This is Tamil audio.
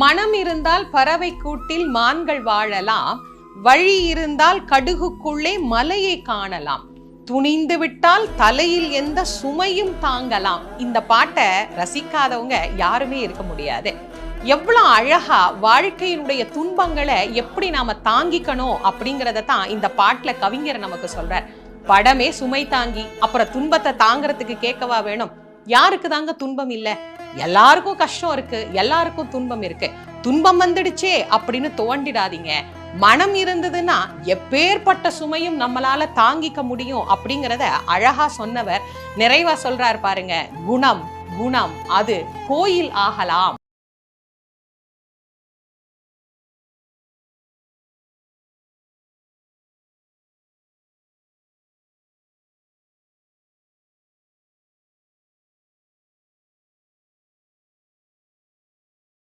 மனம் இருந்தால் பறவை கூட்டில் மான்கள் வாழலாம். வழி இருந்தால் கடுகுக்குள்ளே மலையை காணலாம். துணிந்து விட்டால் தலையில் எந்த சுமையும் தாங்கலாம். இந்த பாட்டை ரசிக்காதவங்க யாருமே இருக்க முடியாது. எவ்வளோ அழகா வாழ்க்கையினுடைய துன்பங்களை எப்படி நாம தாங்கிக்கணும் அப்படிங்கிறத தான் இந்த பாட்டில் கவிஞர் நமக்கு சொல்றார். படமே சுமை தாங்கி அப்புறம் துன்பத்தை தாங்கிறதுக்கு கேட்கவா வேணும்? யாருக்கு தாங்க துன்பம் இல்லை? எல்லாருக்கும் கஷ்டம் இருக்கு எல்லாருக்கும் துன்பம் இருக்கு. துன்பம் வந்துடுச்சே அப்படின்னு தோண்டிடாதீங்க. மனம் இருந்ததுன்னா எப்பேற்பட்ட சுமையும் நம்மளால தாங்கிக்க முடியும் அப்படிங்கிறத அழகா சொன்னவர் நிறைவா சொல்றாரு பாருங்க குணம் குணம் அது கோயில் ஆகலாம்.